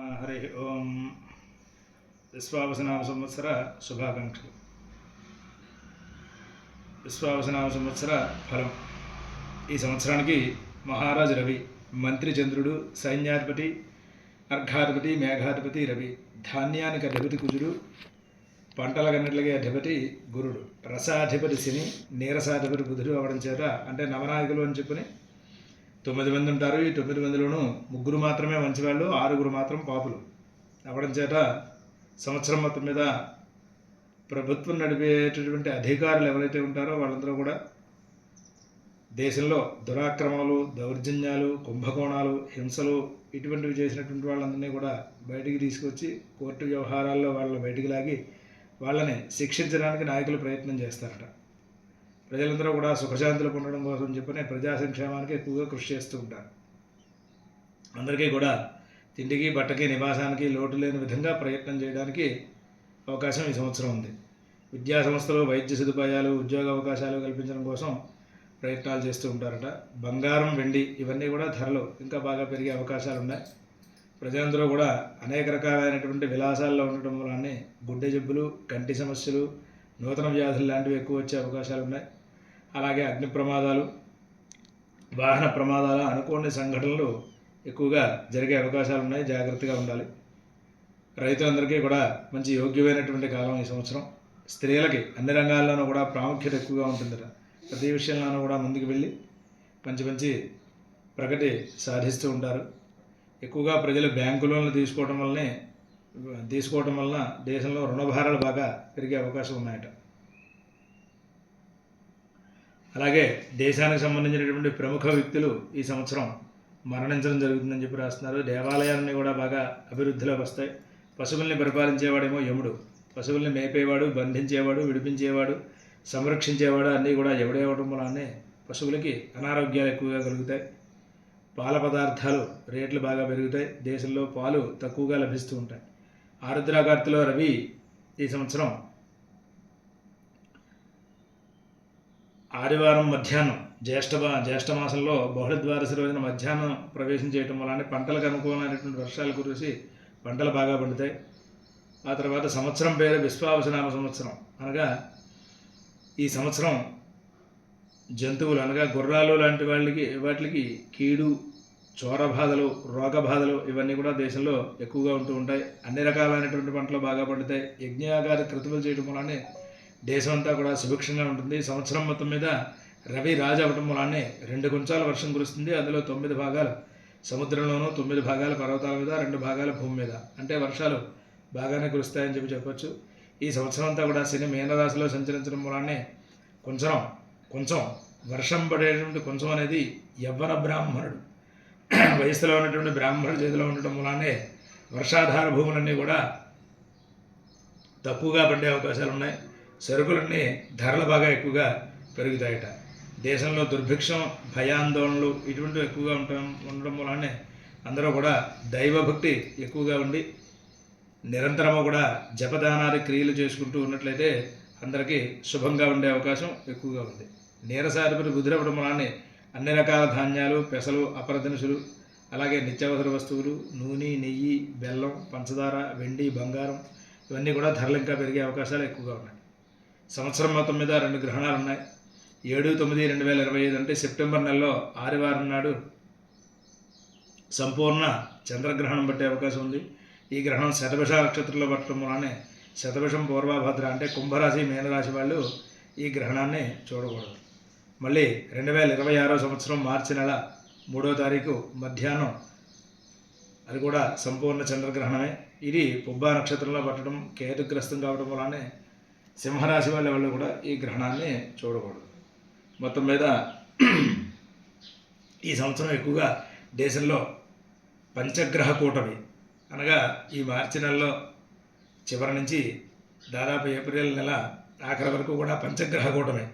హరి ఓం. విశ్వావసనామ సంవత్సర శుభాకాంక్షలు. విశ్వావసనామ సంవత్సర ఫలం. ఈ సంవత్సరానికి మహారాజు రవి మంత్రి చంద్రుడు సైన్యాధిపతి అర్ఘాధిపతి మేఘాధిపతి రవి ధాన్యానికి అధిపతి కుజుడు పంటలకన్నిటికి అధిపతి గురుడు రసాధిపతి శని నీరసాధిపతి బుధుడు అవడం చేత అంటే నవనాయకులు అని చెప్పుకుని తొమ్మిది మంది ఉంటారు. ఈ తొమ్మిది మందిలోనూ ముగ్గురు మాత్రమే మంచివాళ్ళు ఆరుగురు మాత్రం పాపులు. అవడం చేత సంవత్సరం మొత్తం మీద ప్రభుత్వం నడిపేటటువంటి అధికారులు ఎవరైతే ఉంటారో వాళ్ళందరూ కూడా దేశంలో దురాక్రమాలు దౌర్జన్యాలు కుంభకోణాలు హింసలు ఇటువంటివి చేసినటువంటి వాళ్ళందరినీ కూడా బయటికి తీసుకొచ్చి కోర్టు వ్యవహారాల్లో వాళ్ళని బయటికి లాగి వాళ్ళని శిక్షించడానికి నాయకులు ప్రయత్నం చేస్తారట. ప్రజలందరూ కూడా సుఖశాంతులు పొందడం కోసం చెప్పని ప్రజా సంక్షేమానికి ఎక్కువగా కృషి చేస్తూ ఉంటారు. అందరికీ కూడా తిండికి బట్టకి నివాసానికి లోటు లేని విధంగా ప్రయత్నం చేయడానికి అవకాశం ఈ సంవత్సరం ఉంది. విద్యా సంస్థలు వైద్య సదుపాయాలు ఉద్యోగ అవకాశాలు కల్పించడం కోసం ప్రయత్నాలు చేస్తూ ఉంటారట. బంగారం వెండి ఇవన్నీ కూడా ధరలు ఇంకా బాగా పెరిగే అవకాశాలు ఉన్నాయి. ప్రజలందరూ కూడా అనేక రకాలైనటువంటి విలాసాల్లో ఉండటం వలన గుండె జబ్బులు కంటి సమస్యలు నూతన వ్యాధులు లాంటివి ఎక్కువ వచ్చే అవకాశాలు ఉన్నాయి. అలాగే అగ్ని ప్రమాదాలు వాహన ప్రమాదాలు అనుకోని సంఘటనలు ఎక్కువగా జరిగే అవకాశాలు ఉన్నాయి. జాగ్రత్తగా ఉండాలి. రైతులందరికీ కూడా మంచి యోగ్యమైనటువంటి కాలం ఈ సంవత్సరం. స్త్రీలకి అన్ని రంగాల్లోనూ కూడా ప్రాముఖ్యత ఎక్కువగా ఉంటుందట. ప్రతి విషయంలోనూ కూడా ముందుకు వెళ్ళి మంచి మంచి ప్రగతి సాధిస్తూ ఉంటారు. ఎక్కువగా ప్రజలు బ్యాంకు లోన్లు తీసుకోవడం వల్లనే తీసుకోవడం వలన దేశంలో రుణభారాలు బాగా పెరిగే అవకాశం ఉన్నాయట. అలాగే దేశానికి సంబంధించినటువంటి ప్రముఖ వ్యక్తులు ఈ సంవత్సరం మరణించడం జరుగుతుందని చెప్పి రాస్తున్నారు. దేవాలయాలన్నీ కూడా బాగా అభివృద్ధిలోకి వస్తాయి. పశువుల్ని పరిపాలించేవాడేమో యముడు. పశువుల్ని మేపేవాడు బంధించేవాడు విడిపించేవాడు సంరక్షించేవాడు అన్నీ కూడా ఎవడే అవడం వలనే పశువులకి అనారోగ్యాలు ఎక్కువగా కలుగుతాయి. పాల పదార్థాలు రేట్లు బాగా పెరుగుతాయి. దేశంలో పాలు తక్కువగా లభిస్తూ ఉంటాయి. ఆరుద్రాకార్తిలో రవి ఈ సంవత్సరం ఆదివారం మధ్యాహ్నం జ్యేష్ఠ జ్యేష్ఠమాసంలో బహుళ ద్వాదశి రోజున మధ్యాహ్నం ప్రవేశం చేయటం వలన పంటలకు అనుకూలమైనటువంటి వర్షాలు కురిసి పంటలు బాగా పండుతాయి. ఆ తర్వాత సంవత్సరం పేరు విశ్వావసనామ సంవత్సరం. అనగా ఈ సంవత్సరం జంతువులు అనగా గుర్రాలు లాంటి వాళ్ళకి వాటికి కీడు చోర బాధలు రోగ బాధలు ఇవన్నీ కూడా దేశంలో ఎక్కువగా ఉంటూ ఉంటాయి. అన్ని రకాలైనటువంటి పంటలు బాగా పండుతాయి. యజ్ఞాగారి కృతువులు చేయడం వలనే దేశం అంతా కూడా సుభిక్షంగా ఉంటుంది. సంవత్సరం మొత్తం మీద రవి రాజు అవటం వలనే రెండు గుంచాల వర్షం కురుస్తుంది. అందులో తొమ్మిది భాగాలు సముద్రంలోనూ తొమ్మిది భాగాలు పర్వతాల మీద రెండు భాగాలు భూమి మీద. అంటే వర్షాలు బాగానే కురుస్తాయని చెప్పి చెప్పొచ్చు. ఈ సంవత్సరం అంతా కూడా శని మీనరాశిలో సంచరించడం వలనే కొంచెం కొంచెం వర్షం పడేటువంటి కొంచెం అనేది యవ్వన బ్రాహ్మణుడు. వయసులో ఉన్నటువంటి బ్రాహ్మణుడు చేతిలో ఉండటం వలనే వర్షాధార భూములన్నీ కూడా తక్కువగా పడే అవకాశాలు ఉన్నాయి సరుకులన్నీ ధరలు బాగా ఎక్కువగా పెరుగుతాయట. దేశంలో దుర్భిక్షం భయాందోళనలు ఇటువంటివి ఎక్కువగా ఉండటం ఉండడం వలనే అందరూ కూడా దైవభక్తి ఎక్కువగా ఉండి నిరంతరము కూడా జపదానాది క్రియలు చేసుకుంటూ ఉన్నట్లయితే అందరికీ శుభంగా ఉండే అవకాశం ఎక్కువగా ఉంది. నీరసాధిపతి గుదిరవడం వలన అన్ని రకాల ధాన్యాలు పెసలు అపర దినుసులు అలాగే నిత్యావసర వస్తువులు నూనె నెయ్యి బెల్లం పంచదార వెండి బంగారం ఇవన్నీ కూడా ధరలు ఇంకా పెరిగే అవకాశాలు ఎక్కువగా ఉన్నాయి. సంవత్సరం మొత్తం మీద రెండు గ్రహణాలు ఉన్నాయి. ఏడు తొమ్మిది రెండు వేల ఇరవై ఐదు అంటే సెప్టెంబర్ నెలలో ఆదివారం నాడు సంపూర్ణ చంద్రగ్రహణం పట్టే అవకాశం ఉంది. ఈ గ్రహణం శతభిష నక్షత్రంలో పట్టడం వలనే శతభిషం పూర్వభద్ర అంటే కుంభరాశి మీనరాశి వాళ్ళు ఈ గ్రహణాన్ని చూడకూడదు. మళ్ళీ రెండు వేల ఇరవై ఆరో సంవత్సరం మార్చి నెల మూడో తారీఖు మధ్యాహ్నం. అది కూడా సంపూర్ణ చంద్రగ్రహణమే. ఇది పుబ్బా నక్షత్రంలో పట్టడం కేతుగ్రస్తం కావడం వలనే సింహరాశి వాళ్ళ వాళ్ళు కూడా ఈ గ్రహణాన్ని చూడకూడదు. మొత్తం మీద ఈ సంవత్సరం ఎక్కువగా దేశంలో పంచగ్రహ కూటమి అనగా ఈ మార్చి నెలలో చివరి నుంచి దాదాపు ఏప్రిల్ నెల ఆఖరి వరకు కూడా పంచగ్రహ కూటమి.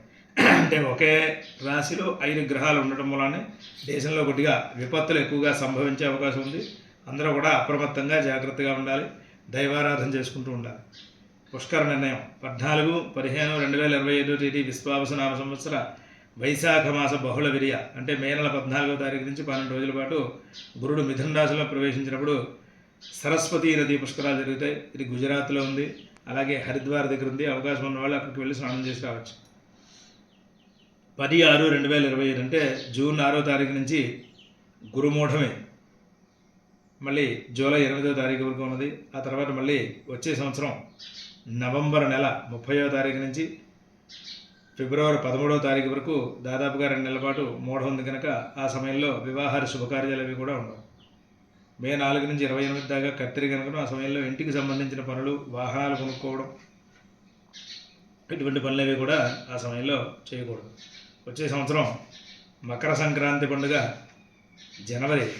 అంటే ఒకే రాశిలో ఐదు గ్రహాలు ఉండటం వలన దేశంలో కొద్దిగా విపత్తులు ఎక్కువగా సంభవించే అవకాశం ఉంది. అందరూ కూడా అప్రమత్తంగా జాగ్రత్తగా ఉండాలి దైవారాధన చేసుకుంటూ ఉండాలి. పుష్కర నిర్ణయం. పద్నాలుగు పదిహేను రెండు వేల ఇరవై ఐదో తేదీ విశ్వావసనామ సంవత్సర వైశాఖ మాస బహుళ విరియ. అంటే మే నెల పద్నాలుగో తారీఖు నుంచి పన్నెండు రోజుల పాటు గురుడు మిథున రాశిలో ప్రవేశించినప్పుడు సరస్వతి నది పుష్కరాలు జరుగుతాయి. ఇది గుజరాత్లో ఉంది. అలాగే హరిద్వార్ దగ్గర ఉంది. అవకాశం ఉన్న వాళ్ళు అక్కడికి వెళ్ళి స్నానం చేసి రావచ్చు. పది ఆరు రెండు వేల ఇరవై ఐదు అంటే జూన్ ఆరో తారీఖు నుంచి గురుమూఢమే. మళ్ళీ జూలై ఎనిమిదో తారీఖు వరకు ఉన్నది. ఆ తర్వాత మళ్ళీ వచ్చే సంవత్సరం నవంబర్ నెల ముప్పయో తారీఖు నుంచి ఫిబ్రవరి పదమూడవ తారీఖు వరకు దాదాపుగా రెండు నెలల పాటు మూఢ ఉంది కనుక ఆ సమయంలో వివాహార శుభకార్యాలు అవి కూడా ఉండవు. మే నాలుగు నుంచి ఇరవై ఎనిమిది దాకా కత్తిరి కనుక ఆ సమయంలో ఇంటికి సంబంధించిన పనులు వాహనాలు కొనుక్కోవడం ఇటువంటి పనులు అవి కూడా ఆ సమయంలో చేయకూడదు. వచ్చే సంవత్సరం మకర సంక్రాంతి పండుగ జనవరి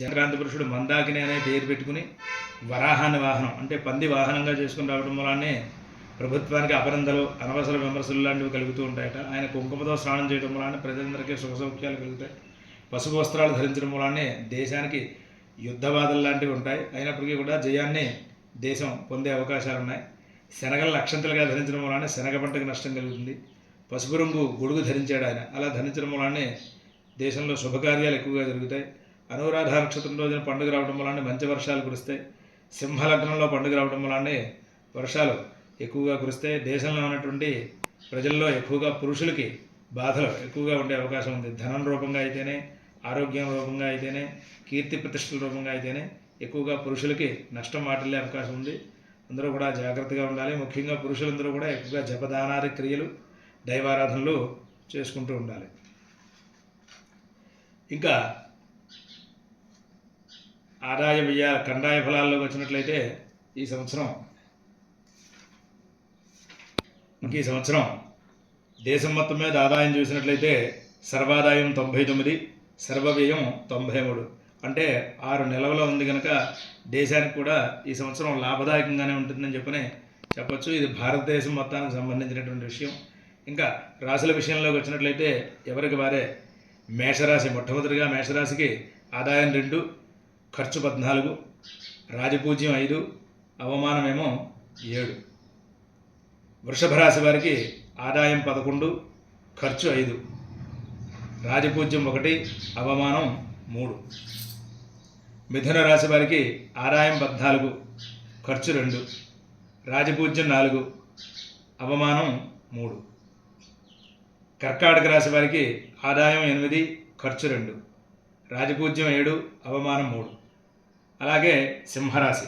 సంక్రాంతి పురుషుడు మందాకిని అనే పేరు పెట్టుకుని వరాహాన్ని వాహనం అంటే పంది వాహనంగా చేసుకుని రావడం వల్లనే ప్రభుత్వానికి అపరందలు అనవసర విమర్శలు లాంటివి కలుగుతూ ఉంటాయట. ఆయన కుంకుమతో స్నానం చేయడం వలన ప్రజలందరికీ సుఖ సౌఖ్యాలు కలుగుతాయి. పసుపు వస్త్రాలు ధరించడం వలనే దేశానికి యుద్ధ బాధలు లాంటివి ఉంటాయి. అయినప్పటికీ కూడా జయాన్ని దేశం పొందే అవకాశాలు ఉన్నాయి. శనగలు లక్షంతలుగా ధరించడం వలన శనగ పంటకు నష్టం కలుగుతుంది. పసుపు రంగు గొడుగు ధరించాడు ఆయన. అలా ధరించడం వలనే దేశంలో శుభకార్యాలు ఎక్కువగా జరుగుతాయి. అనురాధ నక్షత్రం రోజున పండుగ రావడం వలన మంచి వర్షాలు కురుస్తాయి సింహ లగ్నంలో పండుగ రావడం వలనే వర్షాలు ఎక్కువగా కురుస్తాయి దేశంలో ఉన్నటువంటి ప్రజల్లో ఎక్కువగా పురుషులకి బాధలు ఎక్కువగా ఉండే అవకాశం ఉంది. ధనం రూపంగా అయితేనే ఆరోగ్యం రూపంగా అయితేనే కీర్తి ప్రతిష్టల రూపంగా అయితేనే ఎక్కువగా పురుషులకి నష్టం వాటిల్లే అవకాశం ఉంది. అందరూ కూడా జాగ్రత్తగా ఉండాలి. ముఖ్యంగా పురుషులందరూ కూడా ఎక్కువగా జపదానాది క్రియలు దైవారాధనలు చేసుకుంటూ ఉండాలి. ఇంకా ఆదాయ వ్యయ కందాయ ఫలాల్లోకి వచ్చినట్లయితే ఈ సంవత్సరం ఇంక ఈ సంవత్సరం దేశం మొత్తం మీద ఆదాయం చూసినట్లయితే సర్వాదాయం తొంభై తొమ్మిది సర్వవ్యయం తొంభై మూడు. అంటే ఆరు నెలల్లో ఉంది కనుక దేశానికి కూడా ఈ సంవత్సరం లాభదాయకంగానే ఉంటుందని చెప్పని చెప్పొచ్చు. ఇది భారతదేశం మొత్తానికి సంబంధించినటువంటి విషయం. ఇంకా రాశుల విషయంలోకి వచ్చినట్లయితే ఎవరికి వారే మేషరాశి మొట్టమొదటిగా మేషరాశికి ఆదాయం రెండు ఖర్చు పద్నాలుగు రాజపూజ్యం ఐదు అవమానమేమో ఏడు. వృషభ రాశి వారికి ఆదాయం పదకొండు ఖర్చు ఐదు. రాజపూజ్యం ఒకటి అవమానం మూడు. మిథున రాశి వారికి ఆదాయం పద్నాలుగు ఖర్చు రెండు. రాజపూజ్యం నాలుగు అవమానం మూడు. కర్కాటక రాశి వారికి ఆదాయం ఎనిమిది ఖర్చు రెండు. రాజపూజ్యం ఏడు అవమానం మూడు. అలాగే సింహరాశి.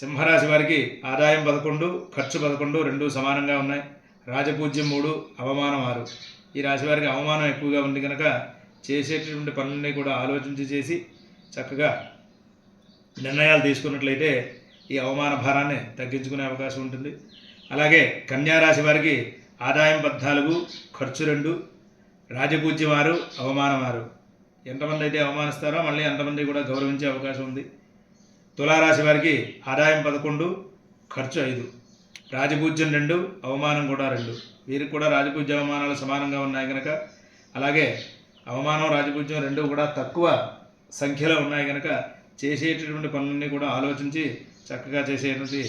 సింహరాశి వారికి ఆదాయం పదకొండు ఖర్చు పదకొండు రెండు సమానంగా ఉన్నాయి. రాజపూజ్యం మూడు అవమానం ఆరు. ఈ రాశి వారికి అవమానం ఎక్కువగా ఉంది కనుక చేసేటటువంటి పనులన్నీ కూడా ఆలోచించి చేసి చక్కగా నిర్ణయాలు తీసుకున్నట్లయితే ఈ అవమాన భారాన్ని తగ్గించుకునే అవకాశం ఉంటుంది. అలాగే కన్యా రాశి వారికి ఆదాయం పద్నాలుగు ఖర్చు రెండు రాజపూజ్యం ఆరు అవమానం ఆరు. ఎంతమంది అయితే అవమానిస్తారో మళ్ళీ అంతమంది కూడా గౌరవించే అవకాశం ఉంది. తులారాశి వారికి ఆదాయం పదకొండు ఖర్చు ఐదు. రాజపూజ్యం రెండు అవమానం కూడా రెండు. వీరికి కూడా రాజపూజ్య అవమానాలు సమానంగా ఉన్నాయి కనుక అలాగే అవమానం రాజపూజ్యం రెండు కూడా తక్కువ సంఖ్యలో ఉన్నాయి కనుక చేసేటటువంటి పనులన్నీ కూడా ఆలోచించి చక్కగా చేసేటువంటి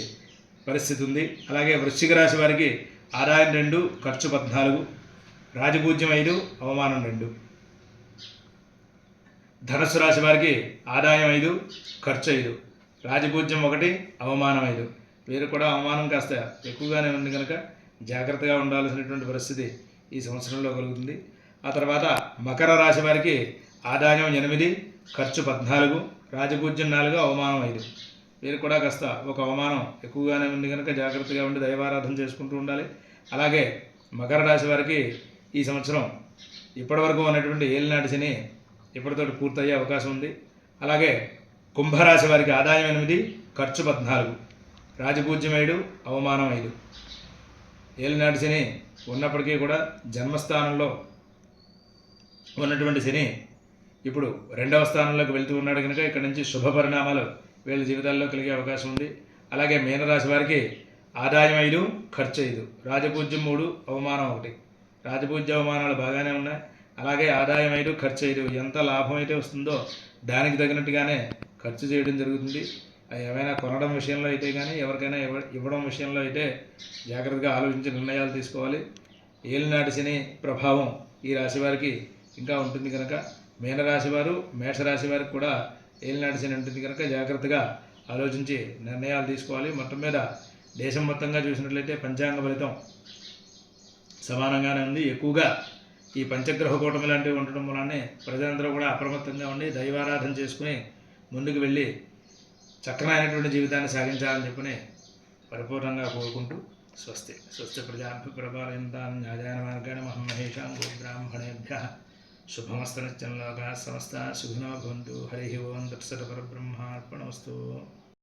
పరిస్థితి ఉంది. అలాగే వృశ్చిక రాశి వారికి ఆదాయం రెండు ఖర్చు పద్నాలుగు. రాజపూజ్యం ఐదు అవమానం రెండు. ధనస్సు రాశి వారికి ఆదాయం ఐదు ఖర్చు ఐదు. రాజపూజ్యం ఒకటి అవమానం ఐదు. వీరు కూడా అవమానం కాస్త ఎక్కువగానే ఉంది కనుక జాగ్రత్తగా ఉండాల్సినటువంటి పరిస్థితి ఈ సంవత్సరంలో కలుగుతుంది. ఆ తర్వాత మకర రాశి వారికి ఆదాయం ఎనిమిది ఖర్చు పద్నాలుగు రాజపూజ్యం నాలుగు అవమానం ఐదు. వీరు కూడా కాస్త ఒక అవమానం ఎక్కువగానే ఉంది కనుక జాగ్రత్తగా ఉండి దైవారాధన చేసుకుంటూ ఉండాలి. అలాగే మకర రాశి వారికి ఈ సంవత్సరం ఇప్పటివరకు ఉన్నటువంటి ఏలినాటి శని ఇప్పటితోటి పూర్తయ్యే అవకాశం ఉంది. అలాగే కుంభరాశి వారికి ఆదాయం ఎనిమిది ఖర్చు పద్నాలుగు. రాజపూజ్యం ఐదు అవమానం ఐదు. ఏలినాటి శని ఉన్నప్పటికీ కూడా జన్మస్థానంలో ఉన్నటువంటి శని ఇప్పుడు రెండవ స్థానంలోకి వెళ్తూ ఉన్నాడు కనుక ఇక్కడ నుంచి శుభ పరిణామాలు వీళ్ళ జీవితాల్లో కలిగే అవకాశం ఉంది. అలాగే మీనరాశి వారికి ఆదాయం ఐదు ఖర్చు ఐదు. రాజపూజ్యం మూడు అవమానం ఒకటి. రాజపూజ్య అవమానాలు బాగానే ఉన్నాయి. అలాగే ఆదాయం ఐదు ఖర్చు ఐదు ఎంత లాభం అయితే వస్తుందో దానికి తగినట్టుగానే ఖర్చు చేయడం జరుగుతుంది. అది ఏమైనా కొనడం విషయంలో అయితే కానీ ఎవరికైనా ఇవ్వ ఇవ్వడం విషయంలో అయితే జాగ్రత్తగా ఆలోచించి నిర్ణయాలు తీసుకోవాలి. ఏలినాటి శని ప్రభావం ఈ రాశి వారికి ఇంకా ఉంటుంది కనుక మీనరాశి వారు మేషరాశి వారికి కూడా ఏలినాటి శని ఉంటుంది కనుక జాగ్రత్తగా ఆలోచించి నిర్ణయాలు తీసుకోవాలి. మొత్తం మీద దేశం మొత్తంగా చూసినట్లయితే పంచాంగ ఫలితం సమానంగానే ఉంది. ఎక్కువగా ఈ పంచగ్రహ కూటమి లాంటివి ఉండడం వలనే ప్రజలందరూ కూడా అప్రమత్తంగా ఉండి దైవారాధన చేసుకుని ముందుకు వెళ్ళి చక్కనైనటువంటి జీవితాన్ని సాగించాలని చెప్పని పరిపూర్ణంగా కోరుకుంటూ స్వస్తి. స్వస్తి ప్రజాభ్య ప్రభావితాన్ న్యాయాన మార్గాన్ని మహం మహేషాం గోబ్రాహ్మణేభ్య శుభమస్తనిత్యంలోగా సమస్త సుఖినో భవంతు. హరి ఓం దత్సర పరబ్రహ్మార్పణమస్తు.